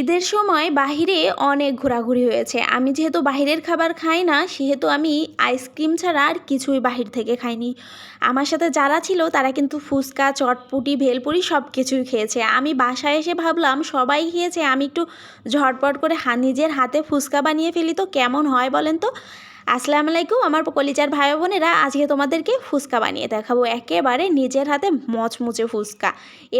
ঈদের সময় বাহিরে অনেক ঘোরাঘুরি হয়েছে। আমি যেহেতু বাহিরের খাবার খাই না, সেহেতু আমি আইসক্রিম ছাড়া আর কিছুই বাহির থেকে খাইনি। আমার সাথে যারা ছিল, তারা কিন্তু ফুচকা, চটপুটি, ভেলপুরি সব কিছুই খেয়েছে। আমি বাসায় এসে ভাবলাম, সবাই খেয়েছে আমি একটু ঝটপট করে হা নিজের হাতে ফুচকা বানিয়ে ফেলি তো কেমন হয় বলেন তো? আসসালামু আলাইকুম, আমার কলিজার ভাই বোনেরা, আজকে তোমাদেরকে ফুচকা বানিয়ে দেখাবো। একেবারে নিজের হাতে মচমুচে ফুচকা।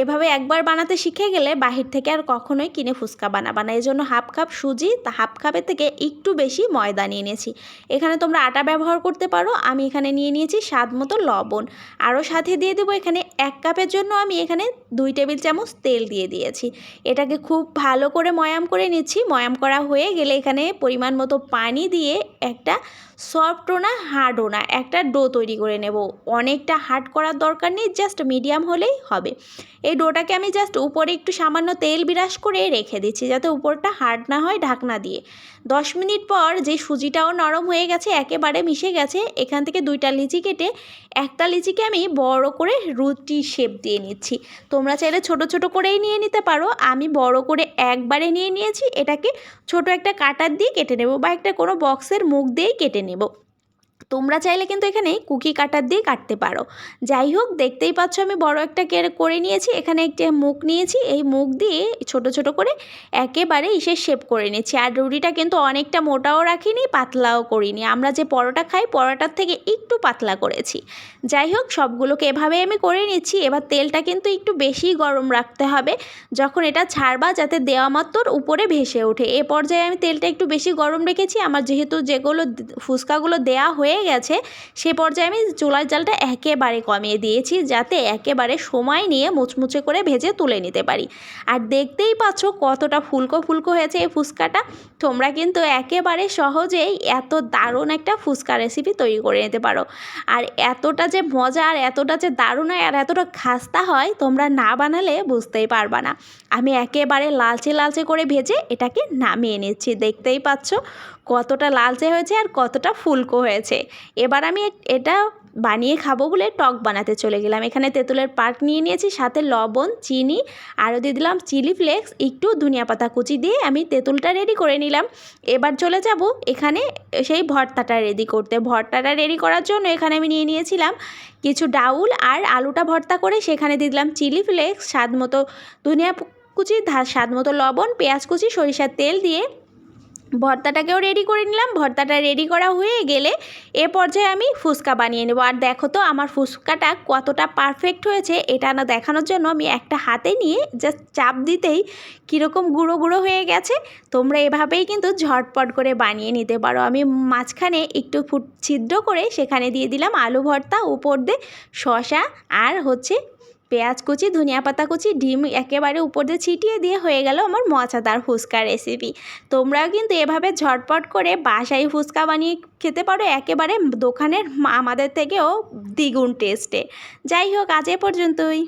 এভাবে একবার বানাতে শিখে গেলে বাহির থেকে আর কখনোই কিনে ফুচকা বানাবা না। এই জন্য হাফ কাপ সুজি, তা হাফ কাপের থেকে একটু বেশি ময়দা নিয়ে নিয়েছি। এখানে তোমরা আটা ব্যবহার করতে পারো, আমি এখানে নিয়ে নিয়েছি স্বাদ মতো লবণ। আরও সাথে দিয়ে দেবো এখানে এক কাপের জন্য আমি এখানে দুই টেবিল চামচ তেল দিয়ে দিয়েছি। এটাকে খুব ভালো করে ময়াম করে নিচ্ছি। ময়াম করা হয়ে গেলে এখানে পরিমাণ মতো পানি দিয়ে একটা সফটও না হার্ডও না, একটা ডো তৈরি করে নেব। অনেকটা হার্ড করার দরকার নেই, জাস্ট মিডিয়াম হলেই হবে। এই ডোটাকে আমি জাস্ট উপরে একটু সামান্য তেল বিরাস করে রেখে দিচ্ছি, যাতে উপরটা হার্ড না হয় ঢাকনা দিয়ে। দশ মিনিট পর যে সুজিটাও নরম হয়ে গেছে, একেবারে মিশে গেছে, এখান থেকে দুইটা লিচি কেটে একটা লিচিকে আমি বড় করে রুটি শেপ দিয়ে নিচ্ছি। তোমরা চাইলে ছোট ছোট করেই নিয়ে নিতে পারো, আমি বড় করে একবারে নিয়ে নিয়েছি, এটাকে ছোট একটা কাটার দিয়ে কেটে নেব বা একটা কোনো বক্সের মুখ দিয়েই কেটে নেব। তোমরা চাইলে কিন্তু এখানে কুকি কাটার দিয়ে কাটতে পারো। যাই হোক, দেখতেই পাচ্ছ আমি বড় একটা কে- করে নিয়েছি। এখানে একটা মুখ নিয়েছি। এই মুখ দিয়ে ছোট ছোট করে একেবারে ইসের শেপ করে নিয়েছি আর রুটিটা কিন্তু অনেকটা মোটাও রাখিনি, পাতলাও করিনি। আমরা যে পরোটা খাই, পরোটার থেকে একটু পাতলা করেছি। যাই হোক, সবগুলোকে এভাবে আমি করে নিচ্ছি। এবার তেলটা কিন্তু একটু বেশি গরম রাখতে হবে। যখন এটা ছাড়বা, যাতে দেওয়া মাত্র উপরে ভেসে ওঠে। এ পর্যায়ে আমি তেলটা একটু বেশি গরম রেখেছি। আমার যেহেতু যেগুলো ফুচকাগুলো দেয়া হয়ে গেছে। সে পর্যায়ে আমি চুলার জালটা একেবারে কমিয়ে দিয়েছি যাতে একেবারে সময় নিয়ে মুচমুচে করে ভেজে তুলে নিতে পারি। আর দেখতেই পাচ্ছ কতটা ফুলকো ফুলকো হয়েছে এই ফুচকাটা। তোমরা কিন্তু একেবারে সহজেই এত দারুণ একটা ফুচকা রেসিপি তৈরি করে নিতে পারো। আর এতটা যে মজা আর এতটা যে দারুণ হয় আর এতটা খাস্তা হয় তোমরা না বানালে বুঝতেই পারবা না। আমি একেবারে লালচে লালচে করে ভেজে এটাকে নামিয়ে নিচ্ছি। দেখতেই পাচ্ছ কতটা লালচে হয়েছে আর কতটা ফুলকো হয়েছে। এবার আমি এটা বানিয়ে খাব বলে টক বানাতে চলে গেলাম। এখানে তেঁতুলের পাক নিয়ে নিয়েছি, সাথে লবণ, চিনি, আরও দিয়ে দিলাম চিলি ফ্লেক্স, একটু ধনিয়া পাতা কুচি দিয়ে আমি তেঁতুলটা রেডি করে নিলাম। এবার চলে যাব এখানে সেই ভর্তাটা রেডি করতে। ভর্তাটা রেডি করার জন্য এখানে আমি নিয়ে নিয়েছিলাম কিছু ডাউল আর আলুটা ভর্তা করে সেখানে দিয়ে দিলাম চিলি ফ্লেক্স, স্বাদ মতো ধনিয়া কুচি স্বাদ মতো লবণ, পেঁয়াজ কুচি, সরিষার তেল দিয়ে ভর্তাটাকেও রেডি করে নিলাম। ভর্তাটা রেডি করা হয়ে গেলে এ পর্যায়ে আমি ফুচকা বানিয়ে নেব। আর দেখো তো, আমার ফুচকাটা কতটা পারফেক্ট হয়েছে, এটা না দেখানোর জন্য আমি একটা হাতে নিয়ে জাস্ট চাপ দিতেই কীরকম গুঁড়ো গুঁড়ো হয়ে গেছে। তোমরা এভাবেই কিন্তু ঝটপট করে বানিয়ে নিতে পারো। আমি মাঝখানে একটু ফুট ছিদ্র করে সেখানে দিয়ে দিলাম আলু ভর্তা, উপর দিয়ে শশা আর হচ্ছে পেঁয়াজ কুচি, ধনিয়া পাতা কুচি, ডিম একেবারে উপর দিয়ে ছিটিয়ে দিয়ে হয়ে গেল আমার মজাদার ফুচকা রেসিপি তোমরাও কিন্তু এভাবে ঝটপট করে বাসায় ফুচকা বানিয়ে খেতে পারো, একেবারে দোকানের আমাদের থেকেও দ্বিগুণ টেস্টে যাই হোক, আজ এ পর্যন্তই।